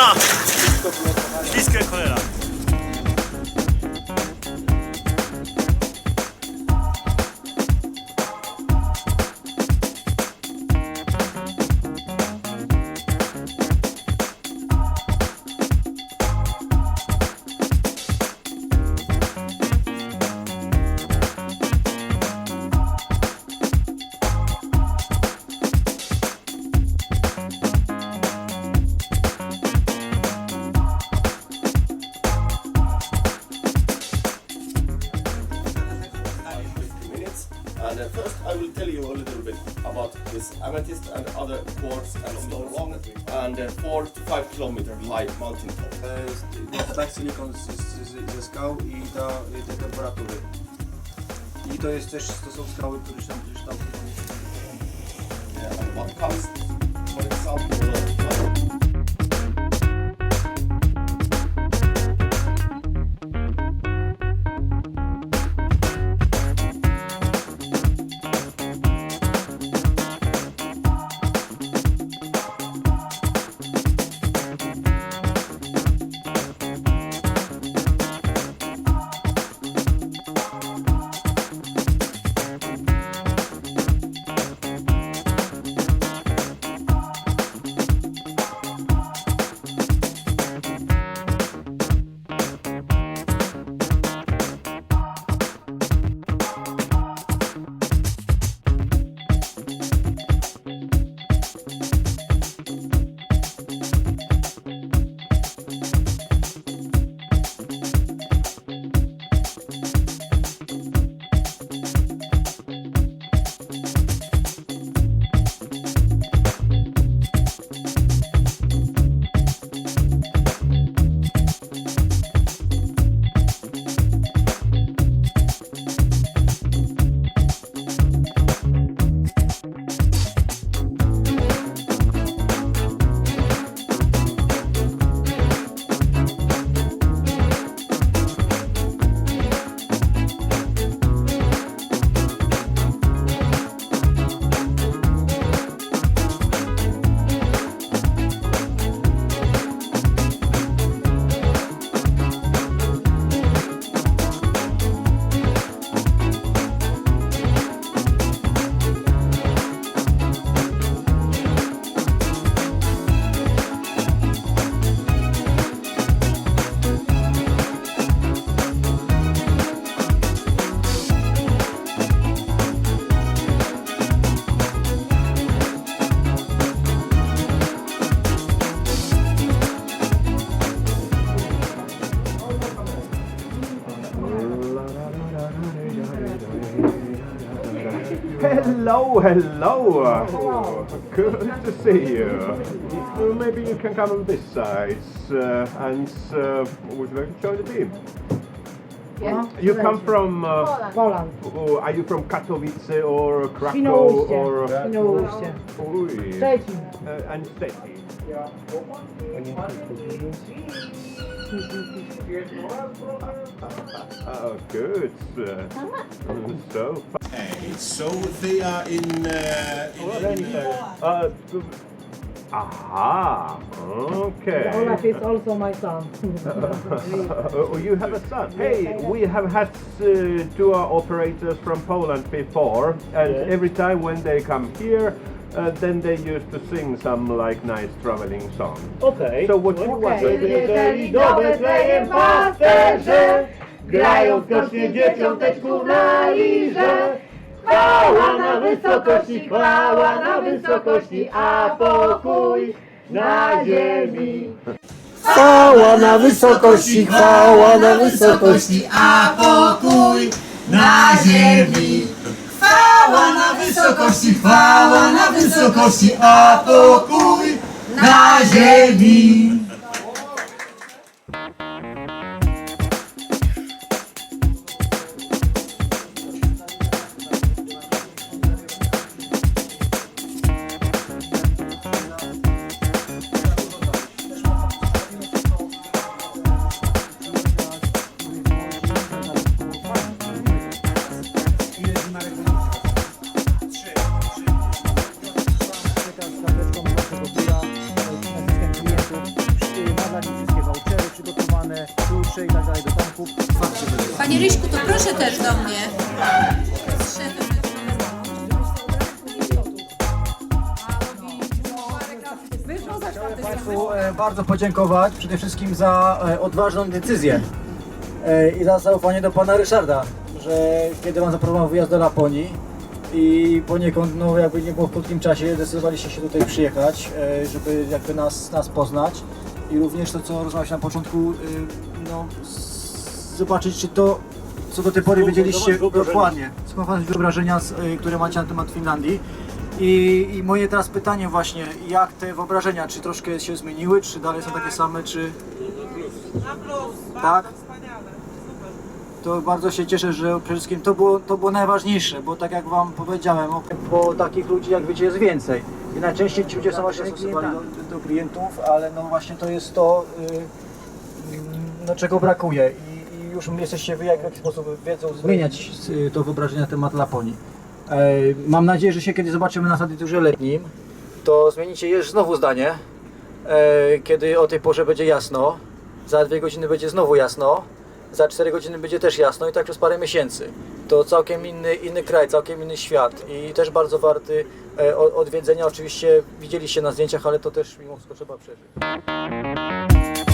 Cholera! Śliska cholera. And uh, first, I will tell you a little bit about this amethyst and other quartz and stone long and uh, four to five kilometer high mountain top. Tak silikon ze skał i, te temperatury. I to jest też, to są skały, które tam gdzieś tam Yeah, and what comes, for example, Hello, hello. Good to see you. Uh, Maybe you can come on this side uh, and uh, would you like to join the team? Yes. You come from. Uh, Poland. oh, are you from Katowice or Krakow or? Świnoujście. Uj. Szczecin. Uh, and Stettin. Oh, good. Uh, so. Hey, so they are in. Uh, in, Uh, aha. Okay. Olaf is also my son. Oh, you have a son. Hey, we have had uh, tour operators from Poland before, and every time when they come here, uh, then they used to sing some like nice traveling song. Okay. So what you want? Grają skocznie dzieciąteczku na lirze. Chwała na wysokości, chwała na wysokości, a pokój na ziemi. Chwała na wysokości, chwała na wysokości, a pokój na ziemi. Chwała na wysokości, chwała na wysokości, a pokój na ziemi. analizy, vouchery przygotowane, klucze i tak dalej do tanków. Panie Ryśku, to proszę też do mnie. Chciałbym Państwu bardzo podziękować przede wszystkim za e, odważną decyzję e, i za zaufanie do Pana Ryszarda, że kiedy on zaproponował wyjazd do Laponii, i poniekąd, no jakby nie było w krótkim czasie, zdecydowaliście się tutaj przyjechać, e, żeby jakby nas, nas poznać. I również to, co rozmawialiśmy na początku, e, no zobaczyć, czy to, co do tej pory wiedzieliście dokładnie, skąd wyobrażenia, z- e, które macie na temat Finlandii. I, I moje teraz pytanie właśnie, jak te wyobrażenia, czy troszkę się zmieniły, czy dalej są takie same, czy... Tak? To bardzo się cieszę, że przede wszystkim to było, to było najważniejsze, bo tak jak Wam powiedziałem, bo takich ludzi jak wiecie jest więcej. I najczęściej ci ludzie są właśnie stosowani do, do klientów, ale no właśnie to jest to, y, no, czego brakuje. I, I już jesteście Wy jak w jaki sposób wiedzą zmieniać y, to wyobrażenie na temat Laponii. E, Mam nadzieję, że się kiedy zobaczymy na Sadyturze letnim, to zmienicie już znowu zdanie, e, kiedy o tej porze będzie jasno, za dwie godziny będzie znowu jasno, za 4 godziny będzie też jasno i tak przez parę miesięcy. To całkiem inny, inny kraj, całkiem inny świat i też bardzo warty e, odwiedzenia. Oczywiście widzieliście na zdjęciach, ale to też mimo wszystko trzeba przeżyć.